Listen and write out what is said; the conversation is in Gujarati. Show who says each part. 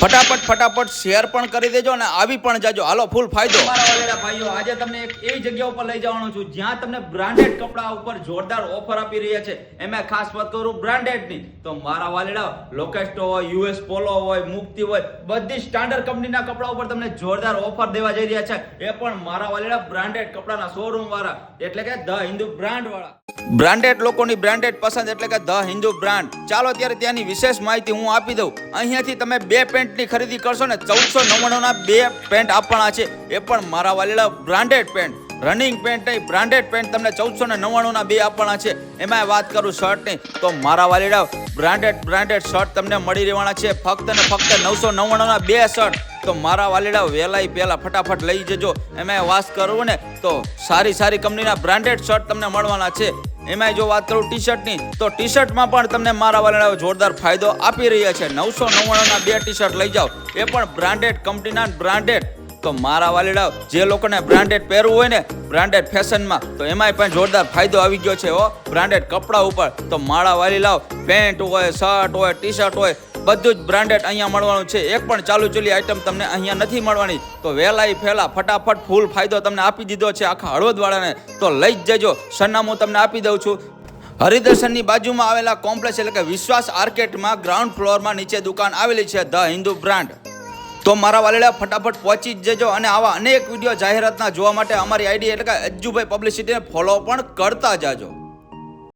Speaker 1: ફટાફટ ફટાફટ શેર પણ કરી દેજો અને આવી પણ જાજો. હાલો ફૂલ ફાયદો.
Speaker 2: મારા ભાઈઓ, આજે તમને એક એવી જગ્યા ઉપર લઈ જવાનો છું, જ્યાં તમને બ્રાન્ડેડ કપડા ઉપર જોરદાર ઓફર આપી રહ્યા છે. એમાં ખાસ વાત કરું બ્રાન્ડેડની. તો મારા વાલેડા લોકેસ્ટો હોય યુએસ પોલો હોય, મુક્તિ હોય, બધી સ્ટાન્ડર્ડ કંપનીના કપડા ઉપર તમને જોરદાર ઓફર દેવા જઈ રહ્યા છે. એ પણ મારા વાલેડા બ્રાન્ડેડ કપડાના શોરૂમ વાળા. એટલે કે ધ હિન્દુ બ્રાન્ડ વાળા.
Speaker 1: બ્રાન્ડેડ લોકોની બ્રાન્ડેડ પસંદ એટલે કે ધ હિન્દુ બ્રાન્ડ ચાલો ત્યારે ત્યાંની વિશેષ માહિતી હું આપી દઉં. અહીંયાથી તમે બે પેન્ટની ખરીદી કરશો ને ચૌદસો નવ્વાણુંના બે પેન્ટ આપવાના છે. એ પણ મારા વાલીડા બ્રાન્ડેડ પેન્ટ. રનિંગ પેન્ટ નહીં બ્રાન્ડેડ પેન્ટ તમને ચૌદસો ને નવ્વાણુંના બે આપવાના છે. એમાં વાત કરું શર્ટની તો મારા વાલીડા બ્રાન્ડેડ બ્રાન્ડેડ શર્ટ તમને મળી રહેવાના છે. ફક્ત ને ફક્ત નવસો નવ્વાણુંના બે શર્ટ તો મારા વાલીડા વહેલાઈ પહેલા ફટાફટ લઈ જજો. એમાં વાત કરું ને, તો સારી સારી કંપનીના બ્રાન્ડેડ શર્ટ તમને મળવાના છે. એમાંય જો વાત કરું ટી શર્ટની તો ટી શર્ટમાં પણ તમને મારા વાળા જોરદાર ફાયદો આપી રહ્યા છે. નવસો નવ્વાણુંના બે ટી શર્ટ લઈ જાઓ. એ પણ બ્રાન્ડેડ કંપનીના બ્રાન્ડેડ તો મારા વાલીડા જે લોકોને બ્રાન્ડેડ પહેરવું હોય ને બ્રાન્ડેડ ફેશનમાં તો એમાંય પણ જોરદાર ફાયદો આવી ગયો છે, હો. બ્રાન્ડેડ કપડા ઉપર, તો મારા વાલી લાવ પેન્ટ હોય શર્ટ હોય ટી શર્ટ હોય બધું જ બ્રાન્ડેડ અહીંયા મળવાનું છે. એક પણ ચાલુ ચૂલી આઈટમ તમને અહીંયા નથી મળવાની. તો વહેલાઈ ફેલા ફટાફટ ફૂલ ફાયદો તમને આપી દીધો છે આખા હળવદવાળાને. તો લઈ જ જજો. સરનામું તમને આપી દઉં છું. હરિદર્શનની બાજુમાં આવેલા કોમ્પ્લેક્સ એટલે કે વિશ્વાસ આર્કેટમાં ગ્રાઉન્ડ ફ્લોરમાં નીચે દુકાન આવેલી છે ધ હિન્દુ બ્રાન્ડ. તો મારા વાલેડા ફટાફટ પહોંચી જ જજો અને આવા અનેક વીડિયો જાહેરાતના જોવા માટે અમારી આઈડી એટલે કે અજ્જુભાઈ પબ્લિસિટીને ફોલો પણ કરતા જાજો.